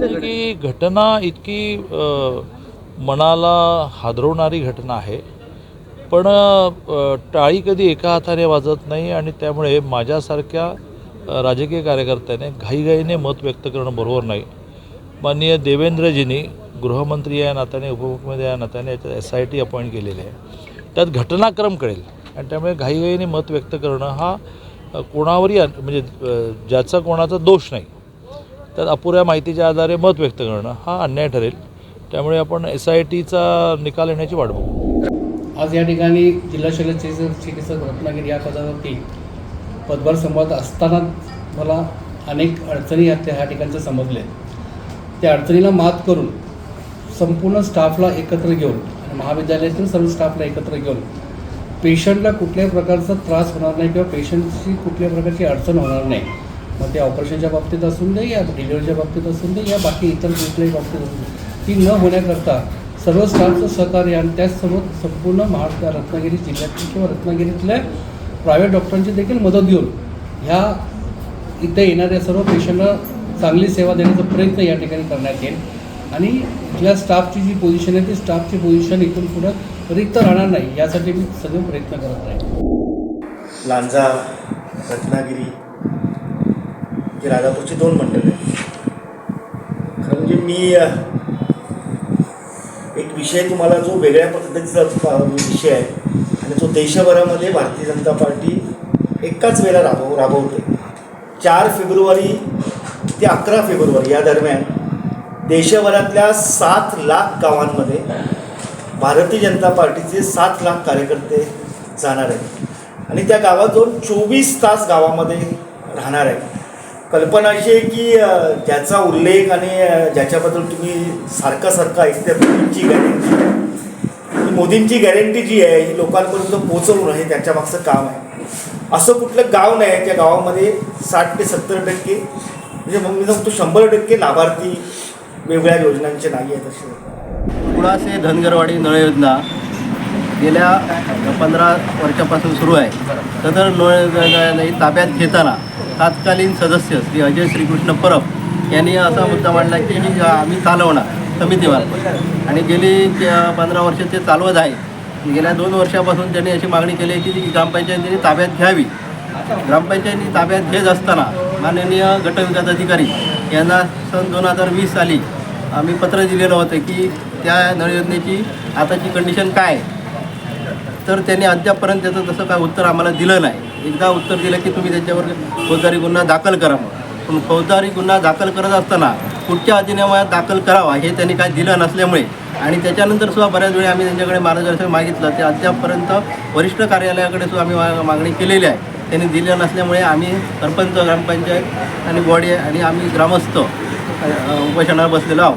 नाही की घटना इतकी मनाला हादरवणारी घटना आहे. पण टाळी कधी एका हाताने वाजत नाही आणि त्यामुळे माझ्यासारख्या राजकीय कार्यकर्त्याने घाईघाईने मत व्यक्त करणं बरोबर नाही. माननीय देवेंद्रजींनी गृहमंत्री या नात्याने उपमुख्यमंत्री या नात्याने याच्यात एस आय टी अपॉइंट केलेली आहे. त्यात घटनाक्रम कळेल. आणि त्यामुळे घाईघाईने मत व्यक्त करणं हा कोणावरही म्हणजे ज्याचा कोणाचा दोष नाही. त्यात अपुऱ्या माहितीच्या आधारे मत व्यक्त करणं हा अन्याय ठरेल. त्यामुळे आपण एस आय टीचा निकाल येण्याची वाट बघू. आज या ठिकाणी जिल्हा शल्य चिकित्सक रत्नागिरी या पदावरती पदभार संवाद असताना मला अनेक अडचणी या त्या ह्या ठिकाणच्या समजल्या. त्या अडचणीला मात करून संपूर्ण स्टाफला एकत्र घेऊन आणि महाविद्यालयातील सर्व स्टाफला एकत्र घेऊन पेशंटला कुठल्याही प्रकारचा त्रास होणार नाही किंवा पेशंटची कुठल्याही प्रकारची अडचण होणार नाही. मग ते ऑपरेशनच्या बाबतीत असून दे या डिलिव्हरीच्या बाबतीत असून दे या बाकी इतर कुठल्याही बाबतीत असून दे. ती न होण्याकरता सर्व स्टाफचं सहकार्य आणि त्याचसोबत संपूर्ण महाराष्ट्र रत्नागिरी जिल्ह्यातील किंवा रत्नागिरीतल्या प्रायव्हेट डॉक्टरांची देखील मदत घेऊन ह्या इथे येणाऱ्या सर्व पेशंटला चांगली सेवा देण्याचा प्रयत्न या ठिकाणी करण्यात येईल. आणि इथल्या स्टाफची जी पोझिशन आहे ती स्टाफची पोझिशन इथून पुढं रिक्त राहणार नाही यासाठी मी सगळे प्रयत्न करत राहील लांजा रत्नागिरी जे राजापूरची दोन मंडळ आहेत. खरं म्हणजे मी एक विषय तुम्हाला जो वेगळ्या पद्धतीचा विषय आहे आणि तो देशभरामध्ये भारतीय जनता पार्टी एकाच वेळेला राबव राबवते. चार फेब्रुवारी ते अकरा फेब्रुवारी या दरम्यान देशभरातल्या सात लाख गावांमध्ये भारतीय जनता पार्टीचे सात लाख कार्यकर्ते जाणार आहेत. आणि त्या गावात जाऊन चोवीस तास गावामध्ये राहणार आहे कल्पना अशी आहे की ज्याचा उल्लेख आणि ज्याच्याबद्दल तुम्ही सारखा सारखा ऐकते मोदींची गॅरंटी मोदींची गॅरंटी जी आहे ही लोकांपर्यंत पोचवणं हे त्याच्या मागचं काम आहे. असं कुठलं गाव नाही त्या गावामध्ये साठ ते सत्तर टक्के म्हणजे मग मी सांगतो शंभर टक्के लाभार्थी वेगवेगळ्या योजनांचे नाही आहेत असे. कुळासे धनगरवाडी नळ योजना गेल्या पंधरा वर्षापासून सुरू आहे. सदर नळ ताब्यात घेताना तत्कालीन सदस्य श्री अजय श्रीकृष्ण परब यांनी असा मुद्दा मांडला की ही आम्ही चालवणार समितीमार्फत आणि गेली पंधरा वर्ष ते चालवत आहे गेल्या दोन वर्षापासून त्यांनी अशी मागणी केली आहे की ग्रामपंचायतीने ताब्यात घ्यावी. ग्रामपंचायती ताब्यात घेत असताना माननीय गटविकास अधिकारी यांना सन दोन हजार वीस साली आम्ही पत्र दिलेलं होतं की त्या नळ योजनेची आताची कंडिशन काय आहे? तर त्यांनी अद्यापपर्यंत त्याचं तसं काय उत्तर आम्हाला दिलं नाही. एकदा उत्तर दिलं की तुम्ही त्याच्यावर फौजदारी गुन्हा दाखल करा मग पण फौजदारी गुन्हा दाखल करत असताना कुठच्या अधिनियमात दाखल करावा हे त्यांनी काय दिलं नसल्यामुळे आणि त्याच्यानंतर सुद्धा बऱ्याच वेळी आम्ही त्यांच्याकडे मार्गदर्शन मागितलं. ते अद्यापपर्यंत वरिष्ठ कार्यालयाकडे सुद्धा आम्ही मा- मागणी केलेली आहे. त्यांनी दिली नसल्यामुळे आम्ही सरपंच ग्रामपंचायत आणि बॉडी आणि आम्ही ग्रामस्थ उपोषणावर बसलेलो आहोत.